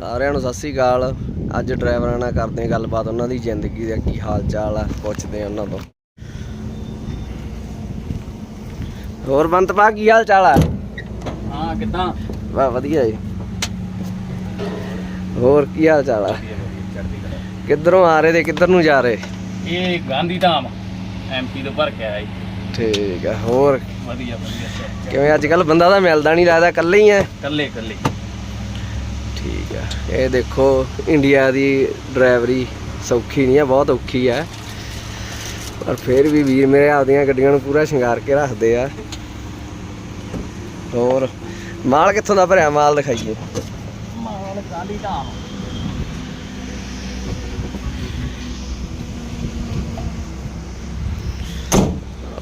ਸਾਰਿਆਂ ਨੂੰ ਸਤਿ ਸ੍ਰੀ ਅਕਾਲ। ਅੱਜ ਡਰਾਈਵਰਾਂ ਨਾਲ ਕਰਦੇ ਹਾਂ ਗੱਲਬਾਤ ਉਹਨਾਂ ਦੀ ਜ਼ਿੰਦਗੀ ਦਾ ਕੀ ਹਾਲ ਚਾਲ ਆ ਪੁੱਛਦੇ ਹਾਂ ਉਹਨਾਂ ਤੋਂ। ਹੋਰ ਬੰਤ ਪਾ ਕੀ ਹਾਲ ਚਾਲ ਆ? ਹਾਂ ਕਿੱਦਾਂ? ਵਾਹ ਵਧੀਆ ਜੀ। ਹੋਰ ਕੀ ਹਾਲ ਚਾਲ ਆ? ਕਿੱਧਰੋਂ ਆ ਰਹੇ ਤੇ ਕਿੱਧਰ ਨੂੰ ਜਾ ਰਹੇ? ਇਹ ਗਾਂਧੀ ਧਾਮ ਐਮਪੀ ਤੋਂ ਭਰ ਕੇ ਆਇਆ ਜੀ। ਠੀਕ ਆ ਹੋਰ? ਵਧੀਆ ਵਧੀਆ। ਕਿਵੇਂ ਅੱਜ ਕੱਲ ਬੰਦਾ ਤਾਂ ਮਿਲਦਾ ਨਹੀਂ ਲੱਗਦਾ ਇਕੱਲੇ ਹੀ ਆ। ਕੱਲੇ ਕੱਲੇ ਠੀਕ ਆ। ਇਹ ਦੇਖੋ ਇੰਡੀਆ ਦੀ ਡਰਾਈਵਰੀ ਸੌਖੀ ਨਹੀਂ ਆ ਬਹੁਤ ਔਖੀ ਆ। ਪਰ ਫਿਰ ਵੀ ਵੀਰ ਮੇਰੇ ਆਪਦੀਆਂ ਗੱਡੀਆਂ ਨੂੰ ਪੂਰਾ ਸ਼ਿੰਗਾਰ ਕੇ ਰੱਖਦੇ ਆ। ਹੋਰ ਮਾਲ ਕਿੱਥੋਂ ਦਾ ਭਰਿਆ? ਮਾਲ ਦਿਖਾਈਏ। ਮਾਲ ਗਾਂਧੀ ਧਾਮ।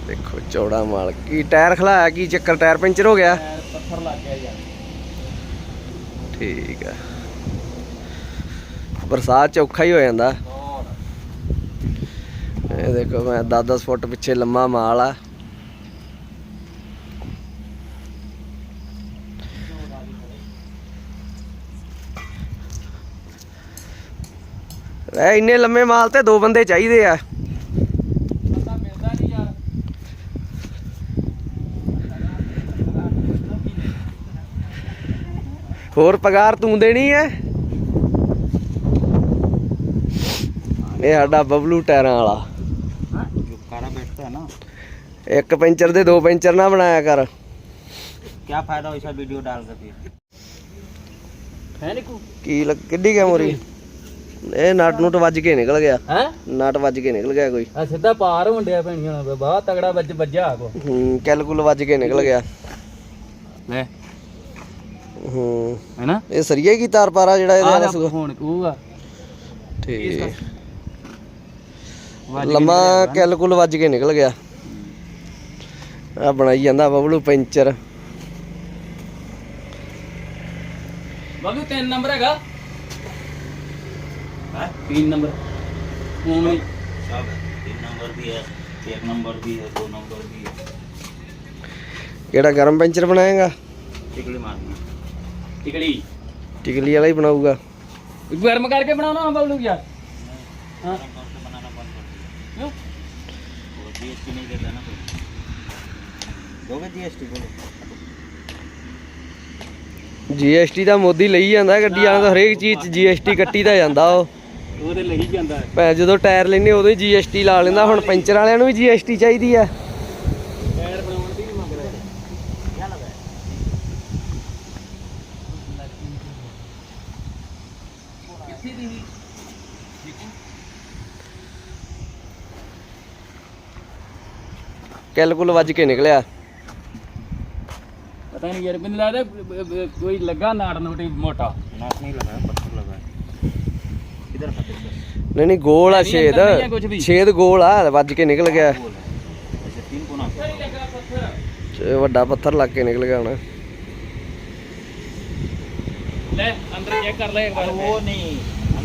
ਦੇਖੋ ਚੌੜਾ ਮਾਲ। ਕੀ ਟਾਇਰ ਖਲਾਇਆ? ਕੀ ਚੱਕਰ? ਟਾਇਰ ਪੈਂਚਰ ਹੋ ਗਿਆ ਪੈਰ ਪੱਥਰ ਲੱਗ ਗਿਆ ਯਾਰ ਠੀਕ ਆ। ਬਰਸਾਤ ਚ ਔਖਾ ਹੀ ਹੋ ਜਾਂਦਾ। ਇਹ ਦੇਖੋ ਮੈਂ 10-10 ਫੁੱਟ ਪਿੱਛੇ ਲੰਮਾ ਮਾਲ ਆ। ਐ ਇੰਨੇ ਲੰਮੇ ਮਾਲ ਤੇ ਦੋ ਬੰਦੇ ਚਾਹੀਦੇ ਆ ਬੰਦਾ ਮਿਲਦਾ ਨਹੀਂ ਯਾਰ ਹੋਰ ਪਗਾਰ ਤੂੰ ਦੇਣੀ ਐ? ਇਹ ਸਾਡਾ ਬਬਲੂ ਟਾਇਰਾਂ ਵਾਲਾ। ਇੱਕ ਪੈਂਚਰ ਦੇ ਦੋ ਪੈਂਚਰ ਨਾ ਬਣਾਇਆ ਕਰ। ਕੀ ਫਾਇਦਾ ਹੋਇਆ ਵੀਡੀਓ ਡਾਲ ਕੇ ਫਿਰ? ਹੈ ਕੀ ਲੱਗ ਕਿੱਡੀ ਕੈਮੋਰੀ ਇਹ ਨਟ ਨੂੰ ਵੱਜ ਕੇ ਨਿਕਲ ਗਿਆ। ਹੈ? ਨਟ ਵੱਜ ਕੇ ਨਿਕਲ ਗਿਆ ਕੋਈ। ਆ ਸਿੱਧਾ ਪਾਰ ਹੁੰਡਿਆ ਪੈਣੀ ਹੁਣ ਬਾਹ ਤਗੜਾ ਵੱਜ ਵੱਜਾ ਕੋ ਹੂੰ ਕੈਲਕੂਲ ਵੱਜ ਕੇ ਨਿਕਲ ਗਿਆ। ਲੈ। ਹੈਨਾ? ਇਹ ਸਰੀਏ ਕੀ ਤਾਰ ਪਾਰਾ ਜਿਹੜਾ ਇਹਦੇ ਵਾਲਾ ਸੁਗਾ ਹੁਣ ਕੂਗਾ। ਠੀਕ। ਲੰਮਾ ਕੈਲਕੁਲ ਵੱਜ ਕੇ ਨਿਕਲ ਗਿਆ। ਆ ਬਣਾਈ ਜਾਂਦਾ ਬਬਲੂ ਪੈਂਚਰ। ਬਬਲੂ 3 ਨੰਬਰ ਹੈਗਾ। ਹੈ? 3 ਨੰਬਰ। ਹੁਣ ਸਭ 3 ਨੰਬਰ ਵੀ ਹੈ 1 ਨੰਬਰ ਵੀ ਹੈ ਕਿਹੜਾ ਗਰਮ ਪੈਂਚਰ ਬਣਾਏਗਾ? ਟਿਕਲੀ ਮਾਰਨਾ। टिकड़ी ਟਿਕਲੀ ਵਾਲਾ ਹੀ ਬਣਾਊਗਾ गर्म करके बनाना बबलू यार हाँ गरम करके बनाना बंद कर दिया क्यों वो जीएसटी नहीं देता ना कोई दोगे जीएसटी बोलो ਜੀਐਸਟੀ ਦਾ ਮੋਦੀ ਲਈ ਜਾਂਦਾ ਗੱਡੀਆਂ ਦਾ ਹਰੇਕ ਚੀਜ਼ 'ਚ ਜੀਐਸਟੀ ਕੱਟੀ ਤਾਂ ਜਾਂਦਾ ਉਹ वो तो लगी जाता है ਭੈ ਜਦੋਂ ਟਾਇਰ ਲੈਨੇ ਉਦੋਂ ਹੀ ਜੀਐਸਟੀ ਲਾ ਲੈਂਦਾ ਹੁਣ ਪੈਂਚਰ ਵਾਲਿਆਂ ਨੂੰ ਵੀ ਜੀਐਸਟੀ ਚਾਹੀਦੀ ਆ ਕੈਲਕੁਲ ਵੱਜ ਕੇ ਨਿਕਲਿਆ पता नहीं यार मैंने लगा ब- ब- कोई लगा नाड़ नोटी मोटा नाक नहीं लगा है पत्थर लगा है किधर पत्थर से ਨਹੀਂ ਨਹੀਂ ਗੋਲ ਆ ਨਹੀਂ ਛੇਦ ਅੰਦਰ ਨਹੀਂ ਆ ਕੁਝ ਵੀ। ਛੇਦ ਗੋਲ ਆ ਵੱਜ ਕੇ ਨਿਕਲ ਗਿਆ बोल है ऐसे तीन गुना ਚ- ਵੱਡਾ ਪੱਥਰ ਲੱਗ ਕੇ ਨਿਕਲ ਗਿਆ ਹੁਣ ले अंदर चेक कर ले एक बार वो नहीं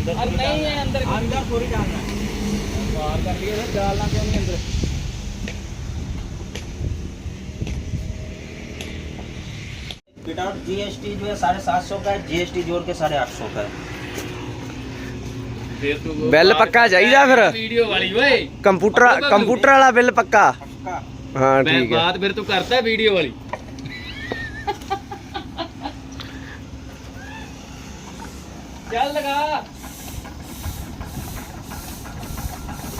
अंदर अरे नहीं है अंदर अंदर थोड़ी डालना है बाहर कर लिया तो डालना क्यों नहीं अंदर विदाउट जीएसटी जो है साढ़े सात सौ का है जीएसटी जोड़ के साढ़े आठ सौ का है फिर तू ਬਿੱਲ ਪੱਕਾ ਚਾਹੀਦਾ ਫਿਰ वीडियो वाली ओए ਕੰਪਿਊਟਰ ਕੰਪਿਊਟਰ ਵਾਲਾ ਬਿੱਲ ਪੱਕਾ पक्का ਹਾਂ मैं ਠੀਕ ਹੈ बात फिर तू करता है वीडियो वाली चल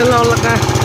sila ulit ka.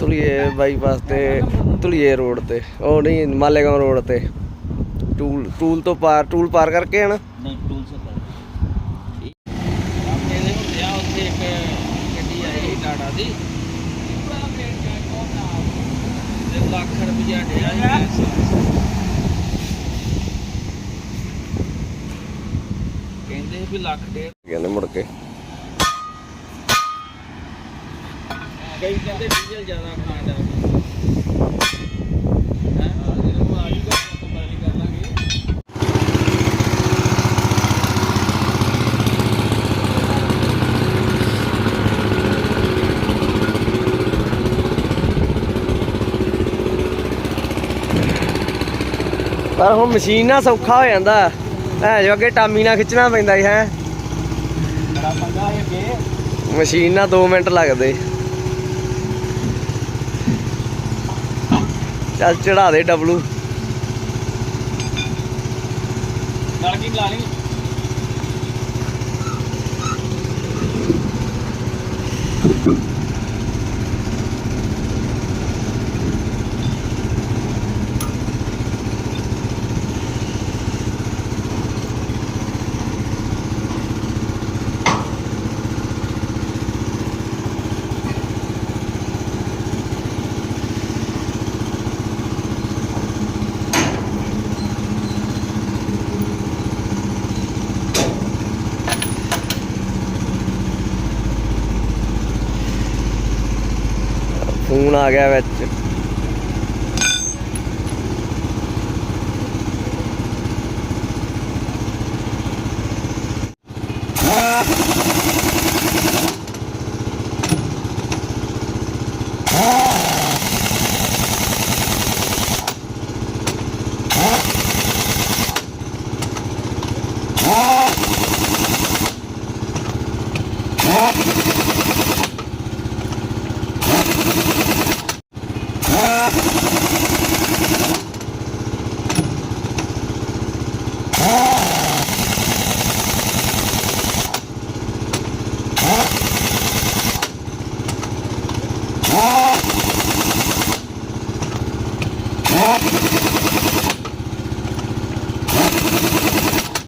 Dhule bypass ਤੇ ਧੁਲੀਏ ਰੋਡ ਤੇ। ਉਹ ਨਹੀਂ ਮਾਲੇਗਾਉਂ ਰੋਡ ਤੇ। ਟੂਲ ਟੂਲ ਤੋਂ ਪਾਰ ਟੂਲ ਪਾਰ ਕਰਕੇ ਹਨ? ਕਹਿੰਦੇ ਵੀ ਲੱਖ ਡੇਢ। ਕਹਿੰਦੇ ਮੁੜ ਕੇ। ਕਈ ਪਰ ਹੁਣ ਮਸ਼ੀਨ ਨਾਲ ਸੌਖਾ ਹੋ ਜਾਂਦਾ। ਐ ਜੋ ਅੱਗੇ ਟਾਮੀ ਨਾਲ ਖਿੱਚਣਾ ਪੈਂਦਾ ਹੈ। ਮਸ਼ੀਨ ਨਾਲ 2 ਮਿੰਟ ਲੱਗਦੇ। ਚੱਲ ਚੜਾ ਦੇ ਡਬਲੂ ਨਾਲ ਕੀ ਲਾ ਲਈ? ਫੋਨ ਆ ਗਿਆ ਵਿੱਚ।